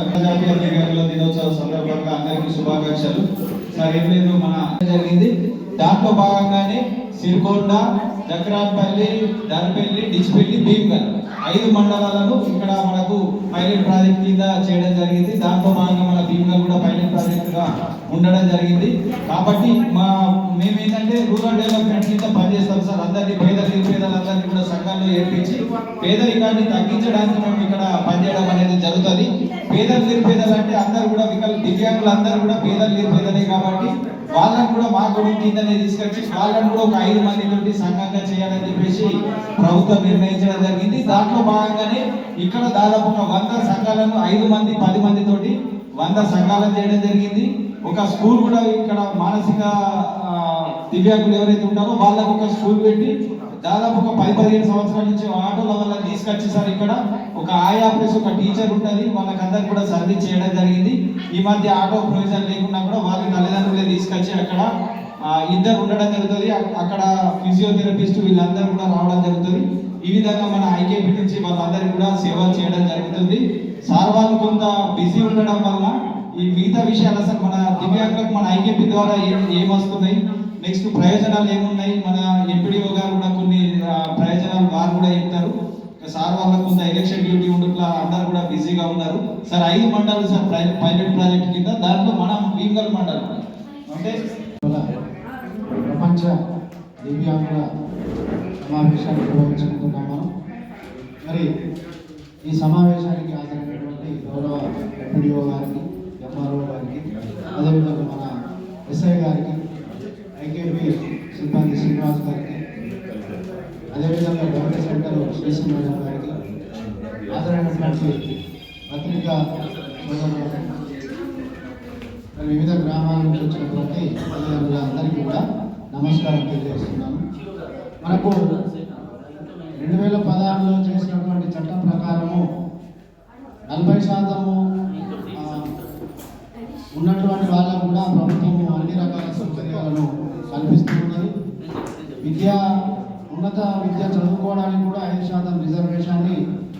అంతర్జాతీయ దివ్యాంగుల దినోత్సవ సందర్భంగా అందరికీ శుభాకాంక్షలు. సార్ ఏం లేదు మన జరిగింది. దాంట్లో భాగంగానే సిరికొండ జక్రాన్పల్లి దర్పల్లి డిచ్పల్లి భీమ్గల్. ఐదు మండలాలను ఇక్కడ మనకు పైలట్ ప్రాజెక్ట్ కింద చేయడం జరిగింది. దాంతో భాగంగా మన భీమ్గల్ కూడా పైలట్ ప్రాజెక్ట్గా ఉండడం జరిగింది. కాబట్టి మా మేము ఏంటంటే రూరల్ డెవలప్మెంట్ కింద పనిచేస్తాం సార్. అందరినీ పేద నిరుపేదలందరినీ కూడా సంఘాల్లో ఏర్పించి పేదరికాన్ని తగ్గించడానికి మేము ఇక్కడ పనిచేయడం అనేది జరుగుతుంది. పేద నిరుపేదలు అంటే అందరూ కూడా వికల దివ్యాంగులు అందరూ కూడా పేద నిరుపేదలే కాబట్టి వాళ్ళని కూడా మా గుడి కిందనే తీసుకొచ్చి వాళ్ళని కూడా ఒక ఐదు మంది సంఘంగా చేయాలని చెప్పేసి ప్రభుత్వం నిర్ణయించడం జరిగింది. దాంట్లో భాగంగానే ఇక్కడ దాదాపు ఒక వంద సంఘాలను ఐదు మంది పది మంది తోటి వంద సంఘాలను చేయడం జరిగింది. ఒక స్కూల్ కూడా ఇక్కడ మానసిక దివ్యాంగులు ఎవరైతే ఉంటారో వాళ్ళకు ఒక స్కూల్ పెట్టి దాదాపు ఒక పది పదిహేను సంవత్సరాల నుంచి ఆటోల వల్ల తీసుకొచ్చి సార్ ఇక్కడ ఒక ఆయా ప్లస్ ఒక టీచర్ ఉంటుంది. వాళ్ళకందరికి కూడా సర్వీస్ చేయడం జరిగింది. ఈ మధ్య ఆటో ప్రొవిజన్ లేకున్నా కూడా వాళ్ళ తల్లిదండ్రులే తీసుకొచ్చి అక్కడ ఇద్దరు ఉండడం జరుగుతుంది. అక్కడ ఫిజియోథెరపిస్ట్ వీళ్ళందరూ కూడా రావడం జరుగుతుంది. ఈ విధంగా మన ఐకేపీ నుంచి వాళ్ళందరికీ కూడా సేవలు చేయడం జరుగుతుంది. సార్ వాళ్ళు కొంత బిజీ ఉండడం వల్ల ఈ మిగతా విషయాలు అసలు మన దివ్యాంగులకు మన ఐకేపీ ద్వారా ఏం ఏం వస్తున్నాయి? నెక్స్ట్ ప్రయోజనాలు ఏమున్నాయి? మన ఎంపీడీఓ గారు కూడా కొన్ని ఆ, ప్రయోజనాలు వారు కూడా చెప్తారు. సార్ వాళ్ళకు కొంత ఎలక్షన్ డ్యూటీ ఉండట్లా అందరు కూడా బిజీగా ఉన్నారు. సార్ ఐదు మండలు సార్ పైలట్ ప్రాజెక్ట్ కింద దాంట్లో మనం వీంగల్ మండల్. అంటే ప్రపంచ దివ్యాంగుల సమావేశాన్ని నిర్వహించుకుంటున్నాం మనం. మరి ఈ సమావేశానికి హాజరైనటువంటి గౌరవ ఎంపీడీఓ గారికి ఎంఆర్ఓ గారికి అదేవిధంగా మన ఎస్ఐ గారికి ఐకేపీ సిబ్బంది శ్రీనివాస్ గారికి అదేవిధంగా గవర్నమెంట్ సెంటర్ శ్రీశ్రీ మేడం గారికి మరి వివిధ గ్రామాల నుంచి వచ్చినటువంటి తల్లిదండ్రులందరికీ కూడా నమస్కారం తెలియజేస్తున్నాను మనకు రెండు వేల పదహారులో చేసినటువంటి చట్టం ప్రకారము నలభై శాతము ఉన్నటువంటి వాళ్ళకు కూడా ప్రభుత్వము అన్ని రకాల సౌకర్యాలను కల్పిస్తున్నది విద్య ఉన్నత విద్య చదువుకోవడానికి కూడా ఐదు శాతం రిజర్వేషన్ని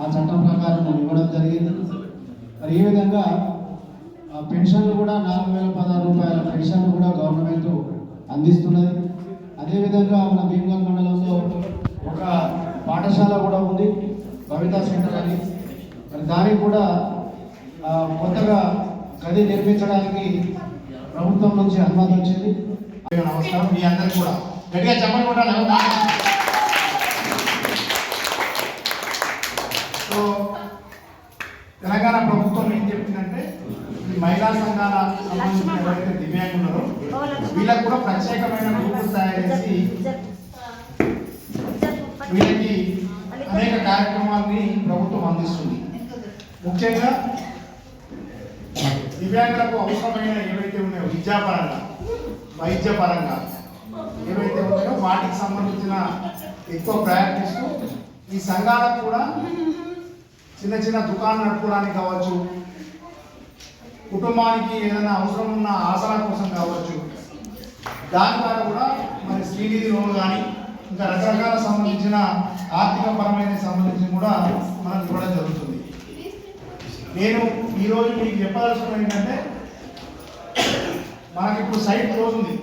ఆ చట్టం ప్రకారం ఇవ్వడం జరిగింది. మరి ఈ విధంగా పెన్షన్లు కూడా నాలుగు వేల పదహారు రూపాయల పెన్షన్లు కూడా గవర్నమెంట్ అందిస్తున్నది. అదేవిధంగా మన భీమగల్ మండలంలో ఒక పాఠశాల కూడా ఉంది కవితా సెంటర్ అని. మరి దానికి కూడా కొత్తగా గది నిర్మించడానికి ప్రభుత్వం నుంచి అనుమతి వచ్చింది. నమస్కారం. మీ అందరికి కూడా. గట్టిగా చెప్పండి కూడా సో తెలంగాణ ప్రభుత్వం ఏం చెప్పిందంటే ఈ మహిళా సంఘాల సంబంధించిన ఎవరైతే దివ్యాంగులరో వీళ్ళకి కూడా ప్రత్యేకమైన గ్రూపులు తయారు చేసి వీళ్ళకి అనేక కార్యక్రమాల్ని ప్రభుత్వం అందిస్తుంది. ముఖ్యంగా దివ్యాంగులకు అవసరమైన ఏవైతే ఉన్నాయో విద్యాపరంగా వైద్యపరంగా ఏవైతే ఉన్నాయో వాటికి సంబంధించిన ఎక్కువ ప్రయారిటీస్ ఈ సంఘాలకు కూడా చిన్న చిన్న దుకాణం నడుపుకోవడానికి కావచ్చు కుటుంబానికి ఏదైనా అవసరం ఉన్న ఆసరా కోసం కావచ్చు. దాని ద్వారా కూడా మరి శ్రీనిధి లోన్ కానీ ఇంకా రకరకాల సంబంధించిన ఆర్థిక పరమైన సంబంధించి కూడా మనం ఇవ్వడం జరుగుతుంది. నేను ఈరోజు మీకు చెప్పదలుచుకున్నది ఏంటంటే మనకి ఇప్పుడు సైట్ క్లోజ్ ఉంది.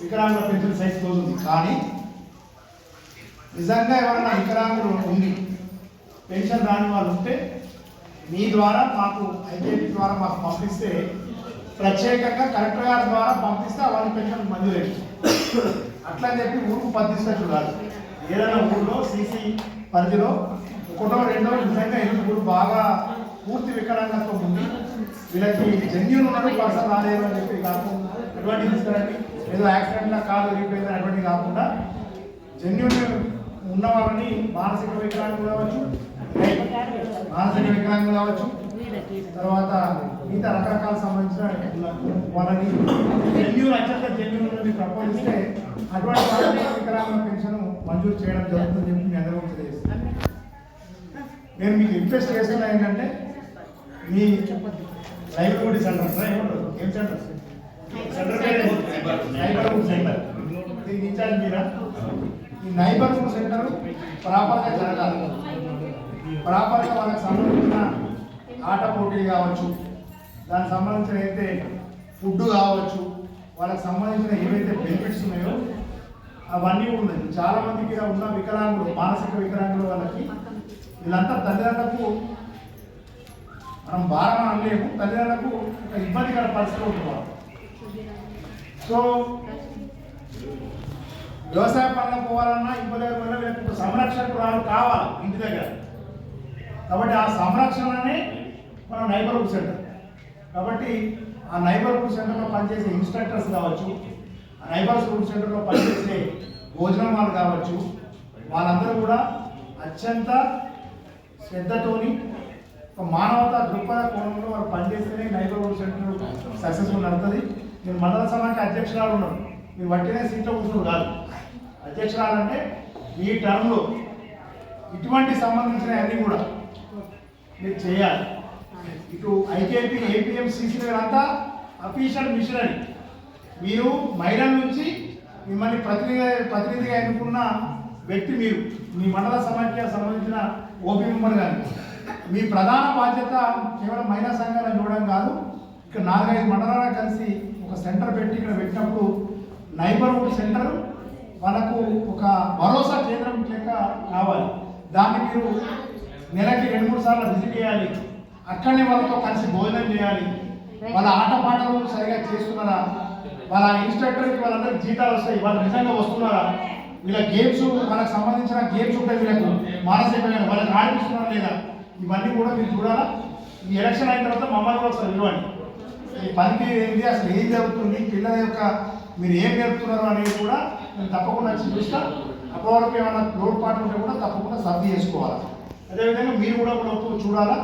వికలాంగుల పెన్షన్ సైట్ క్లోజ్ ఉంది. కానీ నిజంగా ఎవరైనా వికలాంగులు ఉంది పెన్షన్ రాని వాళ్ళు ఉంటే మీ ద్వారా మాకు ఐకేపీ ద్వారా మాకు పంపిస్తే ప్రత్యేకంగా కలెక్టర్ గారి ద్వారా పంపిస్తే వాళ్ళ పెన్షన్ మంజూరు అట్లా అని చెప్పి ఊరుకు పంపిస్తున్నట్టు కాదు. ఏదైనా ఊళ్ళో సీసీ పరిధిలో ఒకటో రెండో నిజంగా ఎందుకు ఊరు బాగా పూర్తి వికలాంగత్వం ఉంది. వీళ్ళకి జన్యున్ ఉన్నాడు పర్సన్ రాలేదు అని చెప్పి కాకుండా ఎటువంటి తీసుకురండి. ఏదో యాక్సిడెంట్లో కాలు విరిగిపోయింది అటువంటి కాకుండా జన్యున్ ఉన్నవారిని మానసిక వికలాంగులు కావచ్చు మానసిక వికలాంగులు కావచ్చు. తర్వాత మిగతా రకరకాల సంబంధించిన వాళ్ళని జన్యున్ అత్యంత జన్యున్ నుండి ప్రపోజ్ ఇస్తే అటువంటి వాళ్ళని వికలాంగుల పెన్షన్ మంజూరు చేయడం జరుగుతుందని చెప్పి మీ అందరూ తెలియజేస్తాను నేను మీకు రిక్వెస్ట్ చేస్తున్నా ఏంటంటే మీ లైబ్రరీ సెంటర్ ఏం సెంటర్? సెంటర్ పేరు? Neighbourhood centre. దీనికి ఇన్ఛార్జ్ మీరా? ఈ నైబర్హుడ్ సెంటర్ ప్రాపర్గా జరగాలి. ప్రాపర్గా వాళ్ళకి సంబంధించిన ఆట పోటీలు కావచ్చు దానికి సంబంధించిన అయితే ఫుడ్ కావచ్చు వాళ్ళకి సంబంధించిన ఏవైతే బెనిఫిట్స్ ఉన్నాయో అవన్నీ ఉన్నాయి. చాలా మందికి ఉన్న వికలాంగులు మానసిక వికలాంగులు వాళ్ళకి వీళ్ళంతా తల్లిదండ్రులకు మనం భారం అనలేము తల్లిదండ్రులకు ఒక ఇబ్బందికర పరిస్థితి ఉంటుంది సో వ్యవసాయ పనులకు పోవాలన్నా ఇబ్బంది వల్ల వీళ్ళకి సంరక్షకురాలు కావాలి ఇంటి దగ్గర. కాబట్టి ఆ సంరక్షణనే మన నైబర్హుడ్ సెంటర్ కాబట్టి ఆ నైబర్హుడ్ సెంటర్లో పనిచేసే ఇన్స్ట్రక్టర్స్ కావచ్చు ఆ నైబర్హుడ్ సెంటర్లో పనిచేసే భోజనం వాళ్ళు కావచ్చు వాళ్ళందరూ కూడా అత్యంత శ్రద్ధతోని ఒక మానవతా దృక్పథ కోణంలో వాళ్ళు పనిచేస్తేనే నైబర్హుడ్ సెంటర్ సక్సెస్ఫుల్ నడుతుంది. మీరు మండల సమాఖ్య అధ్యక్షురాలు ఉన్నారు మీరు వట్టినే సీట్లో కూర్చున్నారు కాదు. అధ్యక్షురాలు అంటే మీ టర్మ్లో ఇటువంటి సంబంధించిన అన్నీ కూడా మీరు చేయాలి. ఇటు ఐకేపీ ఏపీఎంసీసీ అంతా అఫీషియల్ మిషనరీ. మీరు మహిళల నుంచి మిమ్మల్ని ప్రతినిధి ప్రతినిధిగా ఎన్నుకున్న వ్యక్తి మీరు. మీ మండల సమాఖ్య సంబంధించిన ఓపీ మెంబర్ కానీ మీ ప్రధాన బాధ్యత కేవలం మహిళా సంఘాలను చూడడం కాదు ఇక్కడ నాలుగైదు మండలాలు కలిసి ఒక సెంటర్ పెట్టి ఇక్కడ పెట్టినప్పుడు నైబర్హుడ్ సెంటర్ వాళ్ళకు ఒక భరోసా కేంద్రం లెక్క కావాలి. దాన్ని మీరు నెలకి రెండు మూడు సార్లు విజిట్ చేయాలి. అక్కడనే వాళ్ళతో కలిసి భోజనం చేయాలి. వాళ్ళ ఆటపాటలు సరిగా చేస్తున్నారా? వాళ్ళ ఇన్స్ట్రక్టర్కి వాళ్ళందరికీ జీతాలు వస్తాయి. వాళ్ళు నిజంగా వస్తున్నారా? వీళ్ళ గేమ్స్ వాళ్ళకి సంబంధించిన గేమ్స్ ఉంటాయి వీళ్ళకు. మానసికమైన వాళ్ళకి ఆడిపిస్తున్నారా లేదా? ఇవన్నీ కూడా మీరు చూడాలా? ఈ ఎలక్షన్ అయిన తర్వాత మమ్మల్ని కూడా ఒకసారి విలువండి ఈ పనికి ఏంటి అసలు ఏం జరుగుతుంది? పిల్లల యొక్క మీరు ఏం నేర్పుతున్నారు అనేది కూడా నేను తప్పకుండా వచ్చి చూస్తా. అప్పటి వరకు ఏమైనా లోటుపాటు ఉంటే కూడా తప్పకుండా సర్ది చేసుకోవాలి? అదేవిధంగా మీరు కూడా ఒకప్పుడు చూడాలా?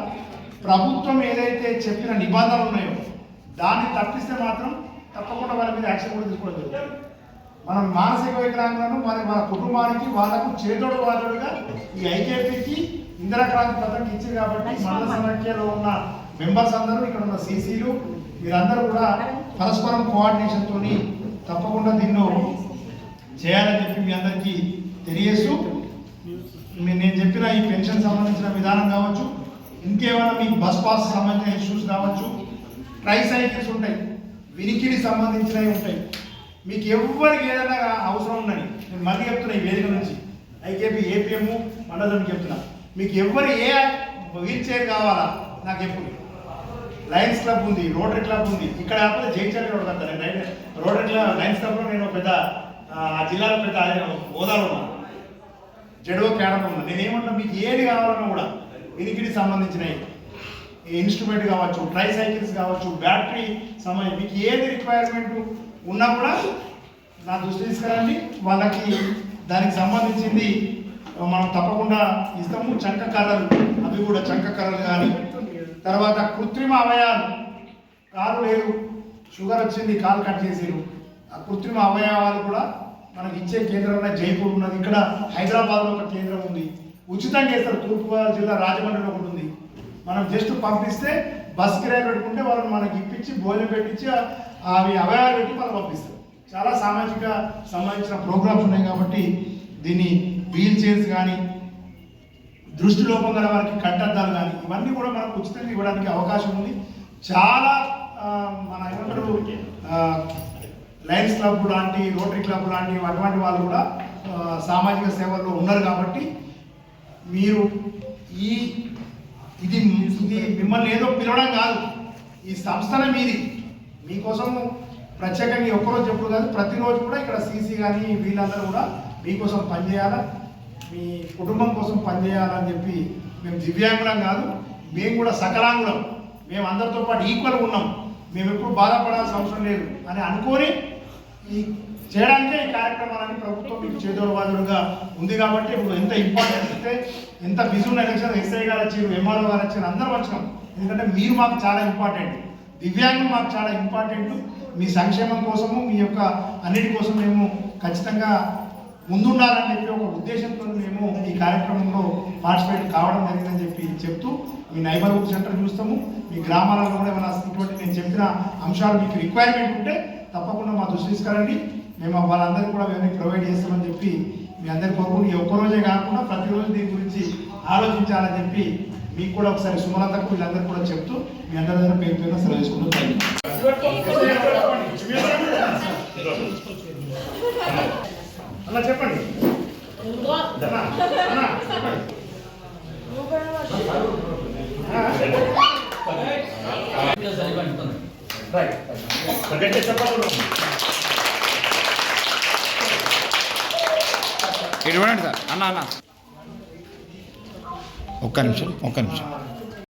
ప్రభుత్వం ఏదైతే చెప్పిన నిబంధనలు ఉన్నాయో దాన్ని తప్పిస్తే మాత్రం తప్పకుండా వాళ్ళ మీద యాక్షన్ కూడా తీసుకోవడం జరుగుతుంది. మనం మానసిక వికలాంగులను మరి మన కుటుంబానికి వాళ్ళకు చేదోడు వాదోడుగా ఈ ఐకేపీకి ఇందిరాక్రాంతి పథకం ఇచ్చింది కాబట్టి మండల సమాఖ్యలో ఉన్న మెంబర్స్ అందరూ ఇక్కడ ఉన్న సీసీలు మీరందరూ కూడా పరస్పరం కోఆర్డినేషన్ తోని తప్పకుండా దీన్ని చేయాలని చెప్పి మీ అందరికీ తెలియజేస్తూ నేను చెప్పిన ఈ పెన్షన్ సంబంధించిన విధానం కావచ్చు ఇంకేమైనా మీకు బస్ పాస్ సంబంధించిన ఇష్యూస్ కావచ్చు ట్రై సైకిల్స్ ఉంటాయి వినికిడి సంబంధించినవి ఉంటాయి. మీకు ఎవరికి ఏదైనా అవసరం ఉందని నేను మళ్ళీ చెప్తున్నా ఈ వేదిక నుంచి. ఐకేపీ ఏపీఎం మండలం చెప్తున్నా. మీకు ఎవరు ఏ వీల్ చైర్ కావాలా? నాకు ఎప్పుడు. లయన్స్ క్లబ్ ఉంది రోటరీ క్లబ్ ఉంది. ఇక్కడ కాకపోతే జైచర్ల రోడ్ కదా రోటరీ క్లబ్ లయన్స్ క్లబ్లో నేను పెద్ద ఆ జిల్లాలో పెద్ద హోదాలో ఉన్నాను. జడో కేడకుండా నేనేమంటున్నా నేను మీకు ఏది కావాలన్నా కూడా వినికిడి సంబంధించినవి. ఇన్స్ట్రుమెంట్ కావచ్చు ట్రై సైకిల్స్ కావచ్చు బ్యాటరీ సంబంధించి మీకు ఏది రిక్వైర్మెంట్ ఉన్నా కూడా నా దృష్టి తీసుకురండి. వాళ్ళకి దానికి సంబంధించింది మనం తప్పకుండా ఇస్తాము. చంక కర్రలు అవి కూడా చంక కర్రలు కానీ. తర్వాత కృత్రిమ అవయాలు కాలు లేదు షుగర్ వచ్చింది కాలు కట్ చేసిరు ఆ కృత్రిమ అవయవాలు కూడా మనకి ఇచ్చే కేంద్రం జైపూర్ ఉన్నది. ఇక్కడ హైదరాబాద్లో ఒక కేంద్రం ఉంది. ఉచితంగా ఇస్తారు తూర్పుగోదావరి జిల్లా రాజమండ్రిలో ఒకటి ఉంది. మనం జస్ట్ పంపిస్తే బస్ కిరాయి పెట్టుకుంటే వాళ్ళని మనకి ఇప్పించి భోజనం పెట్టించి అవి అవయాలు పెట్టి మనం పంపిస్తారు. చాలా సామాజిక సంబంధించిన ప్రోగ్రామ్స్ ఉన్నాయి కాబట్టి దీన్ని వీల్ చైర్స్ కానీ దృష్టి లోపం గల వారికి కట్టద్దాలు కానీ ఇవన్నీ కూడా మనకు ఉచితంగా ఇవ్వడానికి అవకాశం ఉంది. చాలా మన ఏమంటారు లయన్స్ క్లబ్ లాంటి రోటరీ క్లబ్ లాంటి అటువంటి వాళ్ళు కూడా సామాజిక సేవల్లో ఉన్నారు కాబట్టి మీరు ఈ ఇది ఇది మిమ్మల్ని ఏదో పిలవడం కాదు. ఈ సంస్థల మీది. మీకోసం ప్రత్యేకంగా ఒక్కరోజు చెప్పుడు కాదు ప్రతిరోజు కూడా ఇక్కడ సీసీ కానీ వీళ్ళందరూ కూడా మీకోసం పనిచేయాలా? మీ కుటుంబం కోసం పనిచేయాలని చెప్పి మేము దివ్యాంగులం కాదు మేము కూడా సకలాంగులం. మేము అందరితో పాటు ఈక్వల్ ఉన్నాం. మేము ఎప్పుడు బాధపడాల్సిన అవసరం లేదు అని అనుకొని ఈ చేయడానికే ఈ కార్యక్రమాలని ప్రభుత్వం మీకు చేదోడు వాదుడుగా ఉంది కాబట్టి ఇప్పుడు ఎంత ఇంపార్టెన్స్ ఇస్తే ఎంత బిజీ ఉన్న ఎలక్షన్ ఎస్ఐ గారు వచ్చారు ఎంఆర్ఓ గారు వచ్చారు అందరు వచ్చినాం. ఎందుకంటే మీరు మాకు చాలా ఇంపార్టెంట్ దివ్యాంగులు మాకు చాలా ఇంపార్టెంట్ మీ సంక్షేమం కోసము మీ యొక్క అన్నిటి కోసం మేము ఖచ్చితంగా ముందుండాలని చెప్పి ఒక ఉద్దేశంతో మేము ఈ కార్యక్రమంలో పార్టిసిపేట్ కావడం జరిగిందని చెప్పి చెప్తూ మీ నైబర్హుడ్ సెంటర్ చూస్తాము. మీ గ్రామాలలో కూడా ఏమైనా ఇటువంటి నేను చెప్పిన అంశాలు మీకు రిక్వైర్మెంట్ ఉంటే దృష్టి తీసుకురండి. మేము వాళ్ళందరికీ కూడా మేము ప్రొవైడ్ చేస్తామని చెప్పి మీ అందరి కొరకు ఈ ఒక్కరోజే కాకుండా ప్రతిరోజు దీని గురించి ఆలోచించాలని చెప్పి మీకు కూడా ఒకసారి సుమలతకు వీళ్ళందరూ కూడా చెప్తూ మీ అందరి దగ్గర పేరు పేరు సెలవు చేసుకుంటూ అలా చెప్పండి? రైట్ ఇటు చూడండి సార్ అన్న అన్న ఒక్క నిమిషం ఒక్క నిమిషం